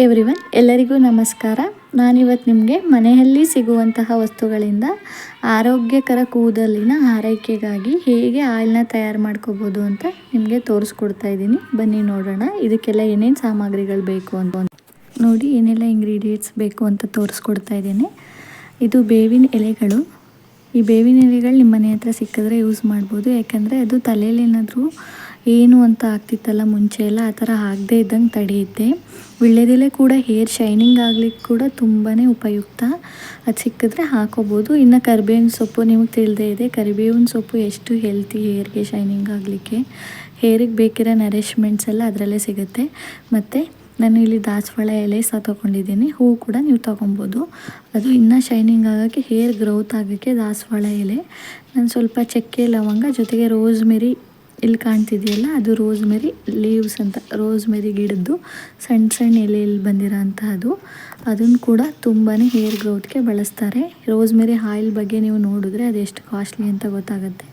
Every one ಎಲ್ಲರಿಗೂ ನಮಸ್ಕಾರ. ನಾನಿವತ್ತು ನಿಮಗೆ ಮನೆಯಲ್ಲಿ ಸಿಗುವಂತಹ ವಸ್ತುಗಳಿಂದ ಆರೋಗ್ಯಕರ ಕೂದಲಿನ ಆರೈಕೆಗಾಗಿ ಹೇಗೆ ಆಯಿಲ್ನ ತಯಾರು ಮಾಡ್ಕೋಬೋದು ಅಂತ ನಿಮಗೆ ತೋರಿಸ್ಕೊಡ್ತಾ ಇದ್ದೀನಿ. ಬನ್ನಿ ನೋಡೋಣ, ಇದಕ್ಕೆಲ್ಲ ಏನೇನು ಸಾಮಗ್ರಿಗಳು ಬೇಕು ಅಂತ. ನೋಡಿ, ಏನೆಲ್ಲ ಇಂಗ್ರೀಡಿಯೆಂಟ್ಸ್ ಬೇಕು ಅಂತ ತೋರಿಸ್ಕೊಡ್ತಾ ಇದ್ದೀನಿ. ಇದು ಬೇವಿನ ಎಲೆಗಳು. ಈ ಬೇವಿನ ಎಲೆಗಳು ನಿಮ್ಮ ಮನೆ ಹತ್ರ ಸಿಕ್ಕಿದ್ರೆ ಯೂಸ್ ಮಾಡ್ಬೋದು. ಯಾಕಂದರೆ ಅದು ತಲೆಯಲ್ಲಿ ಏನು ಅಂತ ಆಗ್ತಿತ್ತಲ್ಲ ಮುಂಚೆ ಎಲ್ಲ ಆ ಥರ ಆಗದೆ ಇದ್ದಂಗೆ ತಡೆಯುತ್ತೆ ವಿಳ್ಯದೆಲೆ ಕೂಡ ಹೇರ್ ಶೈನಿಂಗ್ ಆಗಲಿಕ್ಕೆ ಕೂಡ ತುಂಬಾ ಉಪಯುಕ್ತ. ಅದು ಸಿಕ್ಕಿದ್ರೆ ಹಾಕೋಬೋದು. ಇನ್ನು ಕರಿಬೇವಿನ ಸೊಪ್ಪು ನಿಮಗೆ ತಿಳಿದೇ ಇದೆ. ಕರಿಬೇವಿನ ಸೊಪ್ಪು ಎಷ್ಟು ಹೆಲ್ತಿ ಹೇರ್ಗೆ ಶೈನಿಂಗ್ ಆಗಲಿಕ್ಕೆ. ಹೇರಿಗೆ ಬೇಕಿರೋ ನರಿಷ್ಮೆಂಟ್ಸ್ ಎಲ್ಲ ಅದರಲ್ಲೇ ಸಿಗುತ್ತೆ. ಮತ್ತು ನಾನು ಇಲ್ಲಿ ದಾಸವಾಳ ಎಲೆ ಸಹ ತೊಗೊಂಡಿದ್ದೀನಿ. ಹೂವು ಕೂಡ ನೀವು ತೊಗೊಬೋದು. ಅದು ಇನ್ನೂ ಶೈನಿಂಗ್ ಆಗೋಕ್ಕೆ, ಹೇರ್ ಗ್ರೋತ್ ಆಗೋಕ್ಕೆ ದಾಸವಾಳ ಎಲೆ. ನಾನು ಸ್ವಲ್ಪ ಚಕ್ಕೆ, ಲವಂಗ ಜೊತೆಗೆ ರೋಸ್ ಮೇರಿ ಇಲ್ಲಿ ಕಾಣ್ತಿದೆಯಲ್ಲ, ಅದು ರೋಸ್ ಮೇರಿ ಲೀವ್ಸ್ ಅಂತ ರೋಸ್ ಮೇರಿ ಗಿಡದ್ದು ಸಣ್ಣ ಸಣ್ಣ ಎಲೆಯಲ್ಲಿ ಬಂದಿರೋ ಅದು ಅದನ್ನು ಕೂಡ ತುಂಬಾ ಹೇರ್ ಗ್ರೋತ್ಗೆ ಬಳಸ್ತಾರೆ. ರೋಸ್ ಮೇರಿ ಆಯಿಲ್ ಬಗ್ಗೆ ನೀವು ನೋಡಿದ್ರೆ ಅದೆಷ್ಟು ಕಾಸ್ಟ್ಲಿ ಅಂತ ಗೊತ್ತಾಗುತ್ತೆ.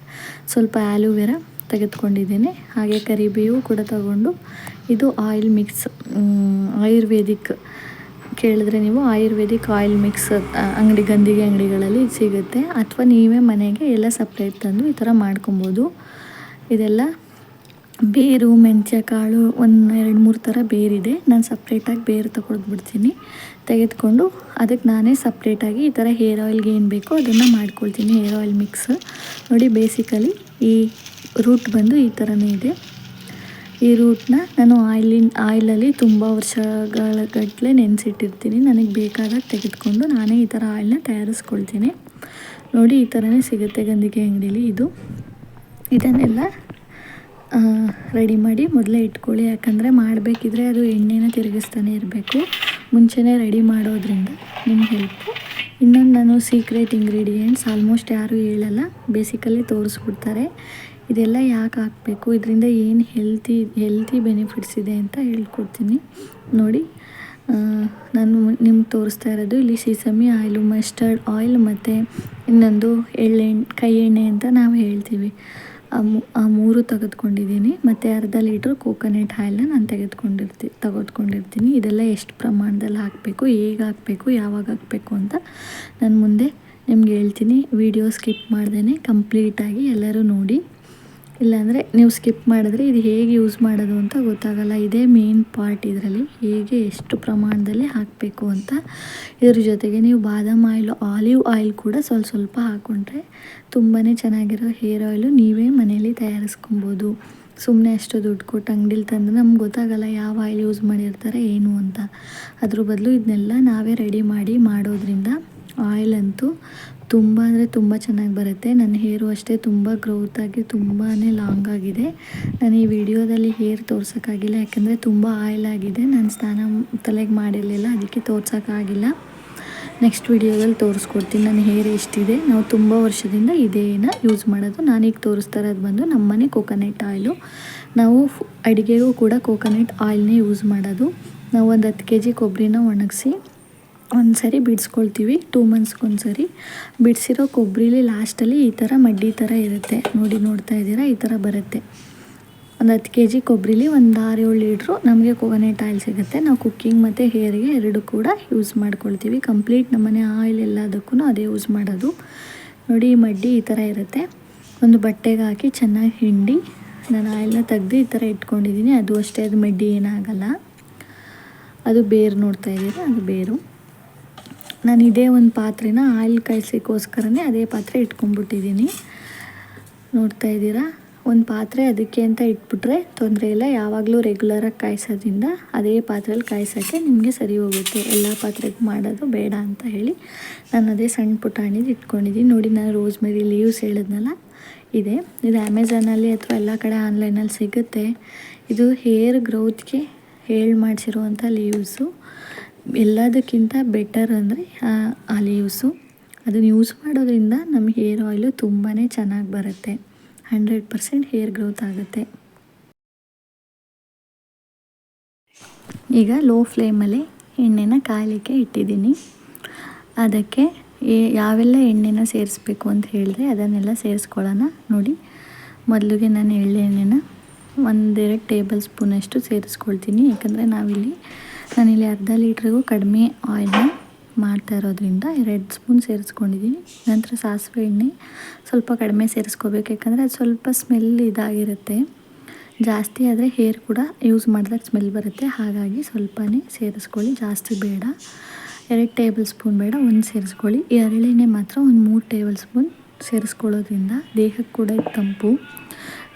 ಸ್ವಲ್ಪ ಆ್ಯಲೋವೆರಾ ತೆಗೆದುಕೊಂಡಿದ್ದೀನಿ. ಹಾಗೆ ಕರಿಬೇವು ಕೂಡ ತಗೊಂಡು, ಇದು ಆಯಿಲ್ ಮಿಕ್ಸ್ ಆಯುರ್ವೇದಿಕ್, ಕೇಳಿದ್ರೆ ನೀವು ಆಯುರ್ವೇದಿಕ್ ಆಯಿಲ್ ಮಿಕ್ಸ್ ಅಂಗಡಿ, ಗಂದಿಗೆ ಅಂಗಡಿಗಳಲ್ಲಿ ಸಿಗುತ್ತೆ. ಅಥವಾ ನೀವೇ ಮನೆಗೆ ಎಲ್ಲ ಸಪ್ರೇಟ್ ತಂದು ಈ ಥರ ಮಾಡ್ಕೊಬೋದು. ಇದೆಲ್ಲ ಬೇರು ಕಾಳು ಒಂದು ಎರಡು ಮೂರು ಥರ ಬೇರಿದೆ ನಾನು ಸಪ್ರೇಟಾಗಿ ಬೇರು ಬಿಡ್ತೀನಿ. ತೆಗೆದುಕೊಂಡು ಅದಕ್ಕೆ ನಾನೇ ಸಪ್ರೇಟಾಗಿ ಈ ಥರ ಹೇರ್ ಆಯಿಲ್ಗೆ ಏನು ಬೇಕೋ ಅದನ್ನು ಮಾಡ್ಕೊಳ್ತೀನಿ. ಹೇರ್ ಆಯಿಲ್ ಮಿಕ್ಸ್ ನೋಡಿ ಬೇಸಿಕಲಿ ಈ ರೂಟ್ ಬಂದು ಈ ಥರನೇ ಇದೆ. ಈ ರೂಟ್ನ ನಾನು ಆಯಿಲಿನ ಆಯಿಲಲ್ಲಿ ತುಂಬ ವರ್ಷಗಳ ಗಟ್ಟಲೆ ನೆನೆಸಿಟ್ಟಿರ್ತೀನಿ. ನನಗೆ ಬೇಕಾದಾಗ ತೆಗೆದುಕೊಂಡು ನಾನೇ ಈ ಥರ ಆಯಿಲ್ನ ತಯಾರಿಸ್ಕೊಳ್ತೀನಿ. ನೋಡಿ ಈ ಥರನೇ ಸಿಗುತ್ತೆ ಗಂದಿಗೆ ಅಂಗಡೀಲಿ ಇದು. ಇದನ್ನೆಲ್ಲ ರೆಡಿ ಮಾಡಿ ಮೊದಲೇ ಇಟ್ಕೊಳ್ಳಿ. ಯಾಕಂದರೆ ಮಾಡಬೇಕಿದ್ರೆ ಅದು ಎಣ್ಣೆನ ತಿರುಗಿಸ್ತಾನೆ ಇರಬೇಕು. ಮುಂಚೆನೇ ರೆಡಿ ಮಾಡೋದ್ರಿಂದ ನಿಮ್ಮ ಹೆಲ್ಪು ಇನ್ನೊಂದು ನಾನು ಸೀಕ್ರೆಟ್ ಇಂಗ್ರೀಡಿಯೆಂಟ್ಸ್ ಆಲ್ಮೋಸ್ಟ್ ಯಾರೂ ಹೇಳಲ್ಲ. ಬೇಸಿಕಲಿ ತೋರಿಸ್ಬಿಡ್ತಾರೆ. ಇದೆಲ್ಲ ಯಾಕೆ ಹಾಕಬೇಕು? ಇದರಿಂದ ಏನು ಹೆಲ್ತಿ ಹೆಲ್ತಿ ಬೆನಿಫಿಟ್ಸ್ ಇದೆ ಅಂತ ಹೇಳ್ಕೊಡ್ತೀನಿ. ನೋಡಿ ನಾನು ನಿಮ್ಗೆ ತೋರಿಸ್ತಾ ಇರೋದು, ಇಲ್ಲಿ ಸೀಸಮಿ ಆಯಿಲು ಮಸ್ಟರ್ಡ್ ಆಯಿಲ್ ಮತ್ತು ಇನ್ನೊಂದು ಎಳ್ಳೆಣ್ಣೆ ಕೈ ಎಣ್ಣೆ ಅಂತ ನಾವು ಹೇಳ್ತೀವಿ. ಆ ಮೂರು ತೆಗೆದುಕೊಂಡಿದ್ದೀನಿ. ಮತ್ತು ಅರ್ಧ ಲೀಟ್ರ್ ಕೋಕೋನೆಟ್ ಆಯಿಲ್ನ ನಾನು ತೆಗೆದುಕೊಂಡಿರ್ತಿ ತೆಗೆದುಕೊಂಡಿರ್ತೀನಿ ಇದೆಲ್ಲ ಎಷ್ಟು ಪ್ರಮಾಣದಲ್ಲಿ ಹಾಕಬೇಕು, ಹೇಗೆ ಹಾಕಬೇಕು, ಯಾವಾಗ ಹಾಕಬೇಕು ಅಂತ ನಾನು ಮುಂದೆ ನಿಮ್ಗೆ ಹೇಳ್ತೀನಿ. ವಿಡಿಯೋ ಸ್ಕಿಪ್ ಮಾಡ್ದೇ ಕಂಪ್ಲೀಟಾಗಿ ಎಲ್ಲರೂ ನೋಡಿ. ಇಲ್ಲಾಂದರೆ ನೀವು ಸ್ಕಿಪ್ ಮಾಡಿದ್ರೆ ಇದು ಹೇಗೆ ಯೂಸ್ ಮಾಡೋದು ಅಂತ ಗೊತ್ತಾಗಲ್ಲ. ಇದೇ ಮೇನ್ ಪಾರ್ಟ್ ಇದರಲ್ಲಿ ಹೇಗೆ ಎಷ್ಟು ಪ್ರಮಾಣದಲ್ಲಿ ಹಾಕಬೇಕು ಅಂತ. ಇದ್ರ ಜೊತೆಗೆ ನೀವು ಬಾದಾಮ್ ಆಯಿಲು, ಆಲಿವ್ ಆಯಿಲ್ ಕೂಡ ಸ್ವಲ್ಪ ಸ್ವಲ್ಪ ಹಾಕ್ಕೊಂಡ್ರೆ ತುಂಬಾ ಚೆನ್ನಾಗಿರೋ ಹೇರ್ ಆಯಿಲು ನೀವೇ ಮನೆಯಲ್ಲಿ ತಯಾರಿಸ್ಕೊಬೋದು. ಸುಮ್ಮನೆ ಅಷ್ಟು ದುಡ್ಡು ಕೊಟ್ಟು ಅಂಗಡಿಲಿ ತಂದರೆ ನಮ್ಗೆ ಗೊತ್ತಾಗಲ್ಲ ಯಾವ ಆಯಿಲ್ ಯೂಸ್ ಮಾಡಿರ್ತಾರೆ, ಏನು ಅಂತ. ಅದ್ರ ಬದಲು ಇದನ್ನೆಲ್ಲ ನಾವೇ ರೆಡಿ ಮಾಡಿ ಮಾಡೋದ್ರಿಂದ ಆಯಿಲ್ ಅಂತೂ ತುಂಬ ಅಂದರೆ ತುಂಬ ಚೆನ್ನಾಗಿ ಬರುತ್ತೆ. ನನ್ನ ಹೇರು ಅಷ್ಟೇ ತುಂಬ ಗ್ರೋತಾಗಿ ತುಂಬಾ ಲಾಂಗ್ ಆಗಿದೆ. ನಾನು ಈ ವಿಡಿಯೋದಲ್ಲಿ ಹೇರ್ ತೋರ್ಸೋಕ್ಕಾಗಿಲ್ಲ, ಯಾಕಂದರೆ ತುಂಬ ಆಯಿಲ್ ಆಗಿದೆ. ನಾನು ಸ್ನಾನ ತಲೆಗೆ ಮಾಡಿರಲಿಲ್ಲ, ಅದಕ್ಕೆ ತೋರ್ಸೋಕ್ಕಾಗಿಲ್ಲ. ನೆಕ್ಸ್ಟ್ ವಿಡಿಯೋದಲ್ಲಿ ತೋರಿಸ್ಕೊಡ್ತೀನಿ. ನನ್ನ ಹೇರ್ ಎಷ್ಟಿದೆ? ನಾವು ತುಂಬ ವರ್ಷದಿಂದ ಇದೇನ ಯೂಸ್ ಮಾಡೋದು. ನಾನೀಗ ತೋರಿಸ್ತಾ ಇರೋದು ಬಂದು ನಮ್ಮನೆ ಕೋಕೋನಟ್ ಆಯಿಲು ನಾವು ಅಡುಗೆಗೂ ಕೂಡ ಕೋಕೋನಟ್ ಆಯಿಲ್ನೇ ಯೂಸ್ ಮಾಡೋದು. ನಾವು ಒಂದು ಹತ್ತು ಕೆ ಜಿ ಕೊಬ್ಬರಿನ ಒಣಗಿಸಿ ಒಂದು ಸರಿ ಬಿಡಿಸ್ಕೊಳ್ತೀವಿ ಟೂ ಮಂತ್ಸ್ಗೊಂದು ಸರಿ ಬಿಡಿಸಿರೋ ಕೊಬ್ಬರಿಲಿ ಲಾಸ್ಟಲ್ಲಿ ಈ ಥರ ಮಡ್ಡಿ ಥರ ಇರುತ್ತೆ. ನೋಡಿ ನೋಡ್ತಾ ಇದ್ದೀರಾ, ಈ ಥರ ಬರುತ್ತೆ. ಒಂದು ಹತ್ತು ಕೆ ಜಿ ಕೊಬ್ಬರಿಲಿ ಒಂದು ಆರು ಏಳು ಲೀಟ್ರು ನಮಗೆ ಕೋಕೋನೆಟ್ ಆಯಿಲ್ ಸಿಗುತ್ತೆ. ನಾವು ಕುಕ್ಕಿಂಗ್ ಮತ್ತು ಹೇರಿಗೆ ಎರಡು ಕೂಡ ಯೂಸ್ ಮಾಡ್ಕೊಳ್ತೀವಿ. ಕಂಪ್ಲೀಟ್ ನಮ್ಮನೆ ಆಯಿಲ್ ಎಲ್ಲದಕ್ಕೂ ಅದೇ ಯೂಸ್ ಮಾಡೋದು. ನೋಡಿ ಈ ಮಡ್ಡಿ ಈ ಥರ ಇರುತ್ತೆ. ಒಂದು ಬಟ್ಟೆಗೆ ಹಾಕಿ ಚೆನ್ನಾಗಿ ಹಿಂಡಿ, ನಾನು ಆಯಿಲ್ನ ತೆಗ್ದು ಈ ಥರ ಇಟ್ಕೊಂಡಿದ್ದೀನಿ ಅದು ಅಷ್ಟೇ, ಅದು ಮಡ್ಡಿ ಏನಾಗಲ್ಲ ಅದು ಬೇರು ನೋಡ್ತಾ ಇದ್ದೀರಾ, ಅದು ಬೇರು. ನಾನು ಇದೇ ಒಂದು ಪಾತ್ರೆನ ಆಯಿಲ್ ಕಾಯಿಸ್ಲಿಕ್ಕೋಸ್ಕರನೇ ಅದೇ ಪಾತ್ರೆ ಇಟ್ಕೊಂಡ್ಬಿಟ್ಟಿದ್ದೀನಿ. ನೋಡ್ತಾ ಇದ್ದೀರಾ? ಒಂದು ಪಾತ್ರೆ ಅದಕ್ಕೆ ಅಂತ ಇಟ್ಬಿಟ್ರೆ ತೊಂದರೆ ಇಲ್ಲ, ಯಾವಾಗಲೂ ರೆಗ್ಯುಲರಾಗಿ ಕಾಯಿಸೋದ್ರಿಂದ ಅದೇ ಪಾತ್ರೆಯಲ್ಲಿ ಕಾಯಿಸೋಕ್ಕೆ ನಿಮಗೆ ಸರಿ ಹೋಗುತ್ತೆ. ಎಲ್ಲ ಪಾತ್ರೆಗೂ ಮಾಡೋದು ಬೇಡ ಅಂತ ಹೇಳಿ ನಾನು ಅದೇ ಸಣ್ಣ ಪುಟಾಣಿದು ಇಟ್ಕೊಂಡಿದ್ದೀನಿ. ನೋಡಿ, ನಾನು ರೋಸ್ ಮೇರಿ ಲೀವ್ಸ್ ಹೇಳಿದ್ನಲ್ಲ, ಇದೆ. ಇದು ಅಮೆಝಾನಲ್ಲಿ ಅಥವಾ ಎಲ್ಲ ಕಡೆ ಆನ್ಲೈನಲ್ಲಿ ಸಿಗುತ್ತೆ. ಇದು ಹೇರ್ ಗ್ರೋತ್ಗೆ ಹೇಳಿ ಮಾಡಿಸಿರುವಂಥ ಲೀವ್ಸು. ಎಲ್ಲದಕ್ಕಿಂತ ಬೆಟರ್ ಅಂದರೆ ಆಲಿ ಯೂಸು ಅದನ್ನು ಯೂಸ್ ಮಾಡೋದ್ರಿಂದ ನಮ್ಮ ಹೇರ್ ಆಯಿಲು ತುಂಬಾ ಚೆನ್ನಾಗಿ ಬರುತ್ತೆ. ಹಂಡ್ರೆಡ್ ಪರ್ಸೆಂಟ್ ಹೇರ್ ಗ್ರೋತ್ ಆಗುತ್ತೆ. ಈಗ ಲೋ ಫ್ಲೇಮಲ್ಲಿ ಎಣ್ಣೆನ ಕಾಯಲಿಕ್ಕೆ ಇಟ್ಟಿದ್ದೀನಿ. ಅದಕ್ಕೆ ಯಾವೆಲ್ಲ ಎಣ್ಣೆನ ಸೇರಿಸ್ಬೇಕು ಅಂತ ಹೇಳಿದ್ರೆ ಅದನ್ನೆಲ್ಲ ಸೇರಿಸ್ಕೊಳ್ಳೋಣ. ನೋಡಿ, ಮೊದಲಿಗೆ ನಾನು ಎಳ್ಳೆಣ್ಣೆನ ಒಂದೆರಡು ಟೇಬಲ್ ಸ್ಪೂನಷ್ಟು ಸೇರಿಸ್ಕೊಳ್ತೀನಿ. ಯಾಕಂದರೆ ನಾವಿಲ್ಲಿ ನಾನಿಲ್ಲಿ ಅರ್ಧ ಲೀಟ್ರಿಗೂ ಕಡಿಮೆ ಆಯಿಲ್ನ ಮಾಡ್ತಾ ಇರೋದ್ರಿಂದ ಎರಡು ಸ್ಪೂನ್ ಸೇರಿಸ್ಕೊಂಡಿದ್ದೀನಿ. ನಂತರ ಸಾಸಿವೆ ಎಣ್ಣೆ ಸ್ವಲ್ಪ ಕಡಿಮೆ ಸೇರಿಸ್ಕೋಬೇಕು, ಯಾಕಂದರೆ ಅದು ಸ್ವಲ್ಪ ಸ್ಮೆಲ್ ಇದಾಗಿರುತ್ತೆ. ಜಾಸ್ತಿ ಆದರೆ ಹೇರ್ ಕೂಡ ಯೂಸ್ ಮಾಡಿದಾಗ ಸ್ಮೆಲ್ ಬರುತ್ತೆ. ಹಾಗಾಗಿ ಸ್ವಲ್ಪನೇ ಸೇರಿಸ್ಕೊಳ್ಳಿ, ಜಾಸ್ತಿ ಬೇಡ. ಎರಡು ಟೇಬಲ್ ಸ್ಪೂನ್ ಬೇಡ, ಒಂದು ಸೇರಿಸ್ಕೊಳ್ಳಿ. ಎರಳೆಣ್ಣೆ ಮಾತ್ರ ಒಂದು ಮೂರು ಟೇಬಲ್ ಸ್ಪೂನ್ ಸೇರಿಸ್ಕೊಳ್ಳೋದ್ರಿಂದ ದೇಹಕ್ಕೆ ಕೂಡ ತಂಪು.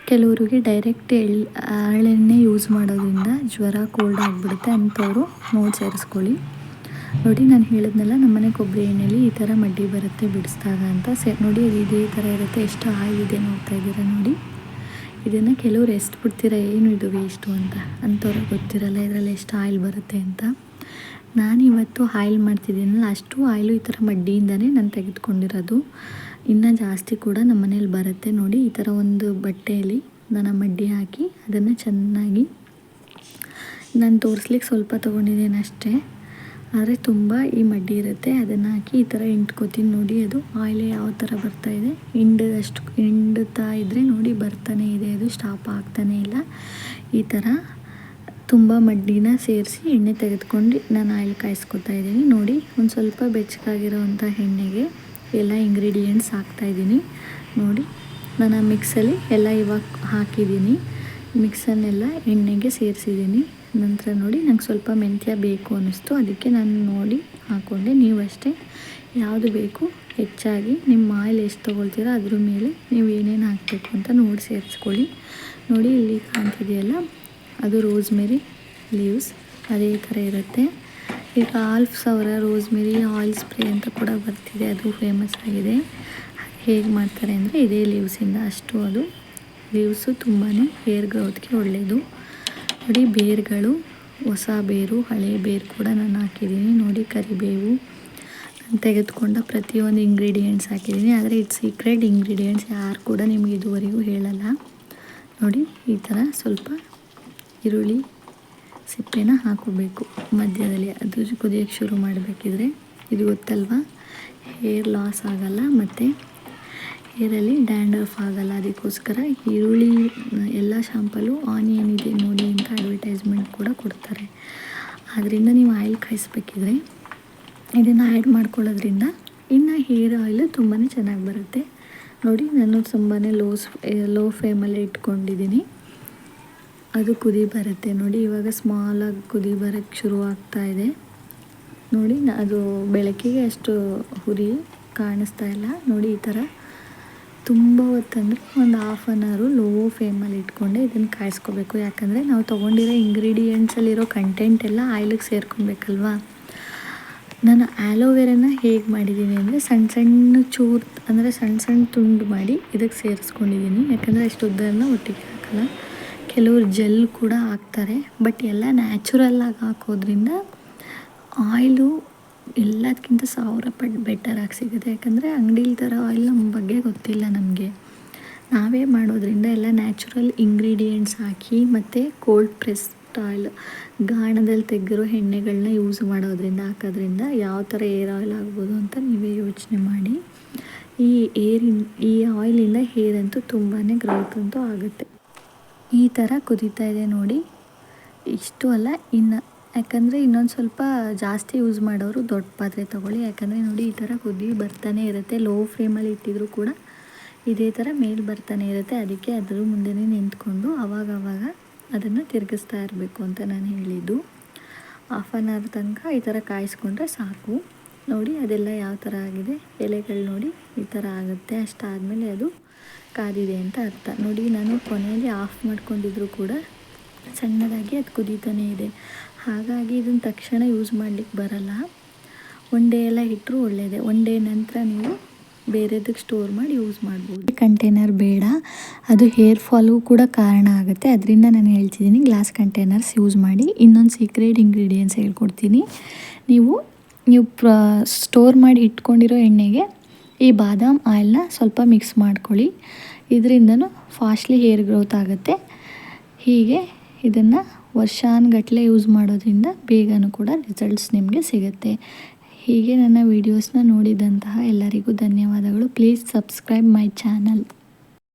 ಕೆಲವರಿಗೆ ಡೈರೆಕ್ಟ್ ಎಳ್ ಹರಳೆಣ್ಣೆ ಯೂಸ್ ಮಾಡೋದ್ರಿಂದ ಜ್ವರ ಕೋಲ್ಡ್ ಆಗಿಬಿಡುತ್ತೆ ಅಂಥವರು ನೋಡಿ ಸೇರಿಸ್ಕೊಳ್ಳಿ. ನೋಡಿ ನಾನು ಹೇಳಿದ್ನಲ್ಲ ನಮ್ಮನೆ ಕೊಬ್ಬರಿ ಎಣ್ಣೆಲಿ ಈ ಥರ ಮಡ್ಡಿ ಬರುತ್ತೆ ಬಿಡಿಸಿದಾಗ ಅಂತ. ಸೆ, ನೋಡಿ ಅದು ಇದೇ ಥರ ಇರುತ್ತೆ, ಎಷ್ಟು ಆಗಿದೆ ನೋಡ್ತಾ ಇದ್ದೀರ ನೋಡಿ. ಇದನ್ನು ಕೆಲವರು ಎಷ್ಟು ಬಿಡ್ತೀರಾ, ಏನು ಇದು ವೇಸ್ಟು ಅಂತ ಅಂಥವ್ರು ಗೊತ್ತಿರಲ್ಲ, ಇದರಲ್ಲಿ ಎಷ್ಟು ಆಯಿಲ್ ಬರುತ್ತೆ ಅಂತ. ನಾನಿವತ್ತು ಆಯಿಲ್ ಮಾಡ್ತಿದ್ದೀನಲ್ಲ, ಅಷ್ಟು ಆಯಿಲು ಈ ಥರ ಮಡ್ಡಿಯಿಂದನೇ ನಾನು ತೆಗೆದುಕೊಂಡಿರೋದು. ಇನ್ನೂ ಜಾಸ್ತಿ ಕೂಡ ನಮ್ಮ ಮನೇಲಿ ಬರುತ್ತೆ ನೋಡಿ, ಈ ಥರ ಒಂದು ಬಟ್ಟೆಯಲ್ಲಿ ನಾನು ಮಡ್ಡಿ ಹಾಕಿ ಅದನ್ನು ಚೆನ್ನಾಗಿ ನಾನು ತೋರಿಸ್ಲಿಕ್ಕೆ ಸ್ವಲ್ಪ ತೊಗೊಂಡಿದ್ದೇನೆ ಅಷ್ಟೇ. ಆದರೆ ತುಂಬ ಈ ಮಡ್ಡಿ ಇರುತ್ತೆ, ಅದನ್ನು ಹಾಕಿ ಈ ಥರ ಹಿಂಡ್ಕೋತೀನಿ ನೋಡಿ, ಅದು ಆಯಿಲ್ ಯಾವ ಥರ ಬರ್ತಾಯಿದೆ ಹಿಂಡದಷ್ಟು ಹಿಂಡುತ್ತಾ ಇದ್ದರೆ ನೋಡಿ ಬರ್ತಾನೆ ಇದೆ, ಅದು ಸ್ಟಾಪ್ ಆಗ್ತಾನೇ ಇಲ್ಲ. ಈ ಥರ ತುಂಬ ಮಡ್ಡಿನ ಸೇರಿಸಿ ಎಣ್ಣೆ ತೆಗೆದುಕೊಂಡು ನಾನು ಆಯಿಲ್ ಕಾಯಿಸ್ಕೊತಾ ಇದ್ದೀನಿ ನೋಡಿ, ಒಂದು ಸ್ವಲ್ಪ ಬೆಚ್ಚಗಾಗಿರೋವಂಥ ಎಣ್ಣೆಗೆ. ಎಲ್ಲ ಇಂಗ್ರೀಡಿಯೆಂಟ್ಸ್ ಹಾಕ್ತಾಯಿದ್ದೀನಿ ನೋಡಿ, ನಾನು ಆ ಮಿಕ್ಸಲ್ಲಿ ಎಲ್ಲ ಇವಾಗ ಹಾಕಿದ್ದೀನಿ. ಮಿಕ್ಸನ್ನೆಲ್ಲ ಎಣ್ಣೆಗೆ ಸೇರಿಸಿದ್ದೀನಿ. ನಂತರ ನೋಡಿ, ನಂಗೆ ಸ್ವಲ್ಪ ಮೆಂತ್ಯ ಬೇಕು ಅನ್ನಿಸ್ತು. ಅದಕ್ಕೆ ನಾನು ನೋಡಿ ಹಾಕ್ಕೊಂಡೆ ನೀವು ಅಷ್ಟೇ. ಯಾವುದು ಬೇಕು ಹೆಚ್ಚಾಗಿ ನಿಮ್ಮ ಆಯಿಲ್ ಎಷ್ಟು ತೊಗೊಳ್ತೀರೋ ಅದ್ರ ಮೇಲೆ ನೀವು ಏನೇನು ಹಾಕಬೇಕು ಅಂತ ನೋಡಿ ಸೇರಿಸ್ಕೊಳ್ಳಿ. ನೋಡಿ, ಇಲ್ಲಿ ಕಾಣ್ತಿದೆಯಲ್ಲ? ಅದು ರೋಸ್ಮೆರಿ ಲೀವ್ಸ್ ಅದೇ ಥರ ಇರುತ್ತೆ. ಈಗ ಆಲ್ಫ್ ಸಾವಿರ ರೋಸ್ಮೆರಿ ಆಯಿಲ್ ಸ್ಪ್ರೇ ಅಂತ ಕೂಡ ಬರ್ತಿದೆ. ಅದು ಫೇಮಸ್ ಆಗಿದೆ. ಹೇಗೆ ಮಾಡ್ತಾರೆ ಅಂದರೆ ಇದೇ ಲೀವ್ಸಿಂದ ಅಷ್ಟು ಅದು. ಲೀವ್ಸು ತುಂಬಾ ಹೇರ್ ಗ್ರೋತ್ಗೆ ಒಳ್ಳೆಯದು ನೋಡಿ, ಬೇರುಗಳು, ಹೊಸ ಬೇರು, ಹಳೆ ಬೇರು ಕೂಡ ನಾನು ಹಾಕಿದ್ದೀನಿ. ನೋಡಿ, ಕರಿಬೇವು. ನಾನು ತೆಗೆದುಕೊಂಡ ಪ್ರತಿಯೊಂದು ಇಂಗ್ರೀಡಿಯೆಂಟ್ಸ್ ಹಾಕಿದ್ದೀನಿ. ಆದರೆ ಇಟ್ಸ್ ಸೀಕ್ರೆಟ್ ಇಂಗ್ರೀಡಿಯೆಂಟ್ಸ್ ಯಾರು ಕೂಡ ನಿಮಗೆ ಇದುವರೆಗೂ ಹೇಳಲ್ಲ. ನೋಡಿ, ಈ ಥರ ಸ್ವಲ್ಪ ಈರುಳ್ಳಿ ಸಿಪ್ಪೆನ ಹಾಕೋಬೇಕು. ಮಧ್ಯದಲ್ಲಿ ಅದು ಕುದಿಯೋಕ್ಕೆ ಶುರು ಮಾಡಬೇಕಿದ್ರೆ, ಇದು ಗೊತ್ತಲ್ವಾ? ಹೇರ್ ಲಾಸ್ ಆಗಲ್ಲ ಮತ್ತು ಹೇರಲ್ಲಿ ಡ್ಯಾಂಡ್ರಫ್ ಆಗಲ್ಲ. ಅದಕ್ಕೋಸ್ಕರ ಈರುಳ್ಳಿ, ಎಲ್ಲ ಶಾಂಪಲ್ಲು ಆನಿಯನ್ ಇದೆ ನೋಡಿ ಅಂತ ಅಡ್ವರ್ಟೈಸ್ಮೆಂಟ್ ಕೂಡ ಕೊಡ್ತಾರೆ. ಆದ್ದರಿಂದ ನೀವು ಆಯಿಲ್ ಕಾಯಿಸ್ಬೇಕಿದ್ರೆ ಇದನ್ನು ಆ್ಯಡ್ ಮಾಡ್ಕೊಳ್ಳೋದ್ರಿಂದ ಇನ್ನು ಹೇರ್ ಆಯಿಲ್ ತುಂಬಾ ಚೆನ್ನಾಗಿ ಬರುತ್ತೆ. ನೋಡಿ ನಾನು ತುಂಬಾ ಲೋಸ್ ಲೋ ಫ್ಲೇಮಲ್ಲೇ ಇಟ್ಕೊಂಡಿದ್ದೀನಿ. ಅದು ಕುದಿ ಬರುತ್ತೆ. ನೋಡಿ, ಇವಾಗ ಸ್ಮಾಲಾಗಿ ಕುದಿ ಬರೋಕ್ಕೆ ಶುರು ಆಗ್ತಾ ಇದೆ. ನೋಡಿ ಅದು ಬೆಳಕಿಗೆ ಅಷ್ಟು ಹುರಿ ಕಾಣಿಸ್ತಾ ಇಲ್ಲ. ನೋಡಿ, ಈ ಥರ ತುಂಬ ಹೊತ್ತಂದರೆ ಒಂದು ಹಾಫ್ ಆನ್ ಅವರು ಲೋ ಫ್ಲೇಮಲ್ಲಿ ಇಟ್ಕೊಂಡೆ ಇದನ್ನು ಕಾಯಿಸ್ಕೋಬೇಕು. ಯಾಕಂದರೆ ನಾವು ತೊಗೊಂಡಿರೋ ಇಂಗ್ರೀಡಿಯೆಂಟ್ಸಲ್ಲಿರೋ ಕಂಟೆಂಟ್ ಎಲ್ಲ ಆಯಿಲಿಗೆ ಸೇರ್ಕೊಬೇಕಲ್ವಾ? ನಾನು ಆಲೋವೆರಾನ ಹೇಗೆ ಮಾಡಿದ್ದೀನಿ ಅಂದರೆ ಸಣ್ಣ ಸಣ್ಣ ಚೂರು ಅಂದರೆ ಸಣ್ಣ ಸಣ್ಣ ತುಂಡು ಮಾಡಿ ಇದಕ್ಕೆ ಸೇರಿಸ್ಕೊಂಡಿದ್ದೀನಿ ಯಾಕಂದರೆ ಅಷ್ಟು ಉದ್ದನ್ನು ಒಟ್ಟಿಗೆ ಹಾಕಲ್ಲ. ಕೆಲವರು ಜೆಲ್ ಕೂಡ ಹಾಕ್ತಾರೆ, ಬಟ್ ಎಲ್ಲ ನ್ಯಾಚುರಲ್ಲಾಗಿ ಹಾಕೋದ್ರಿಂದ ಆಯಿಲು ಎಲ್ಲದಕ್ಕಿಂತ ಸಾವಿರ ಪಟ್ ಬೆಟರಾಗಿ ಸಿಗುತ್ತೆ. ಯಾಕಂದರೆ ಅಂಗಡಿಲಿ ಥರ ಆಯಿಲ್ ನಮ್ಮ ಬಗ್ಗೆ ಗೊತ್ತಿಲ್ಲ ನಮಗೆ. ನಾವೇ ಮಾಡೋದ್ರಿಂದ ಎಲ್ಲ ನ್ಯಾಚುರಲ್ ಇಂಗ್ರೀಡಿಯೆಂಟ್ಸ್ ಹಾಕಿ ಮತ್ತು ಕೋಲ್ಡ್ ಪ್ರೆಸ್ ಆಯಿಲ್ ಗಾಣದಲ್ಲಿ ತೆಗೆದಿರೋ ಎಣ್ಣೆಗಳನ್ನ ಯೂಸ್ ಮಾಡೋದ್ರಿಂದ ಹಾಕೋದ್ರಿಂದ ಯಾವ ಥರ ಏರ್ ಆಯಿಲ್ ಆಗ್ಬೋದು ಅಂತ ನೀವೇ ಯೋಚನೆ ಮಾಡಿ. ಈ ಏರಿನ, ಈ ಆಯಿಲಿಂದ ಹೇರ್ ಅಂತೂ ತುಂಬಾ ಗ್ರೋತ್ ಅಂತೂ ಆಗುತ್ತೆ. ಈ ಥರ ಕುದೀತಾ ಇದೆ ನೋಡಿ. ಇಷ್ಟು ಅಲ್ಲ, ಇನ್ನು ಯಾಕಂದರೆ ಇನ್ನೊಂದು ಸ್ವಲ್ಪ ಜಾಸ್ತಿ ಯೂಸ್ ಮಾಡೋರು ದೊಡ್ಡ ಪಾತ್ರೆ ತೊಗೊಳ್ಳಿ. ಯಾಕಂದರೆ ನೋಡಿ ಈ ಥರ ಕುದಿ ಬರ್ತಾನೆ ಇರುತ್ತೆ. ಲೋ ಫ್ಲೇಮಲ್ಲಿ ಇಟ್ಟಿದ್ರು ಕೂಡ ಇದೇ ಥರ ಮೇಲೆ ಬರ್ತಾನೆ ಇರುತ್ತೆ. ಅದಕ್ಕೆ ಅದ್ರ ಮುಂದೆನೇ ನಿಂತ್ಕೊಂಡು ಅವಾಗವಾಗ ಅದನ್ನು ತಿರುಗಿಸ್ತಾ ಇರಬೇಕು ಅಂತ ನಾನು ಹೇಳಿದ್ದು. ಹಾಫ್ ಆನ್ ಅವರ್ ತನಕ ಈ ಥರ ಕಾಯಿಸ್ಕೊಂಡ್ರೆ ಸಾಕು. ನೋಡಿ, ಅದೆಲ್ಲ ಯಾವ ಥರ ಆಗಿದೆ? ಎಲೆಗಳು ನೋಡಿ, ಈ ಥರ ಆಗುತ್ತೆ. ಅಷ್ಟಾದಮೇಲೆ ಅದು ಕಾದಿದೆ ಅಂತ ಅರ್ಥ. ನೋಡಿ, ನಾನು ಕೊನೆಯಲ್ಲಿ ಆಫ್ ಮಾಡ್ಕೊಂಡಿದ್ರು ಕೂಡ ಸಣ್ಣದಾಗಿ ಅದು ಕುದೀತಾನೆ ಇದೆ. ಹಾಗಾಗಿ ಇದನ್ನು ತಕ್ಷಣ ಯೂಸ್ ಮಾಡಲಿಕ್ಕೆ ಬರಲ್ಲ. ಒನ್ ಡೇ ಎಲ್ಲ ಇಟ್ಟರು ಒಳ್ಳೆಯದೆ ಒನ್ ಡೇ ನಂತರ ನೀವು ಬೇರೆದಕ್ಕೆ ಸ್ಟೋರ್ ಮಾಡಿ ಯೂಸ್ ಮಾಡ್ಬೋದು. ಕಂಟೈನರ್ ಬೇಡ. ಅದು ಹೇರ್ ಫಾಲು ಕೂಡ ಕಾರಣ ಆಗುತ್ತೆ. ಅದರಿಂದ ನಾನು ಹೇಳ್ತಿದ್ದೀನಿ, ಗ್ಲಾಸ್ ಕಂಟೈನರ್ಸ್ ಯೂಸ್ ಮಾಡಿ. ಇನ್ನೊಂದು ಸೀಕ್ರೆಟ್ ಇಂಗ್ರೀಡಿಯೆಂಟ್ಸ್ ಹೇಳ್ಕೊಡ್ತೀನಿ. ನೀವು ನೀವು ಪ್ರ ಸ್ಟೋರ್ ಮಾಡಿ ಇಟ್ಕೊಂಡಿರೋ ಎಣ್ಣೆಗೆ ಈ ಬಾದಾಮ್ ಆಯಿಲ್ನ ಸ್ವಲ್ಪ ಮಿಕ್ಸ್ ಮಾಡ್ಕೊಳ್ಳಿ. ಇದರಿಂದನೂ ಫಾಸ್ಟ್ಲಿ ಹೇರ್ ಗ್ರೋತ್ ಆಗುತ್ತೆ. ಹೀಗೆ ಇದನ್ನು ವರ್ಷಾನುಗಟ್ಟಲೆ ಯೂಸ್ ಮಾಡೋದ್ರಿಂದ ಬೇಗನೂ ಕೂಡ ರಿಸಲ್ಟ್ಸ್ ನಿಮಗೆ ಸಿಗುತ್ತೆ. ಹೀಗೆ ನನ್ನ ವೀಡಿಯೋಸ್ನ ನೋಡಿದಂತಹ ಎಲ್ಲರಿಗೂ ಧನ್ಯವಾದಗಳು. Please subscribe my channel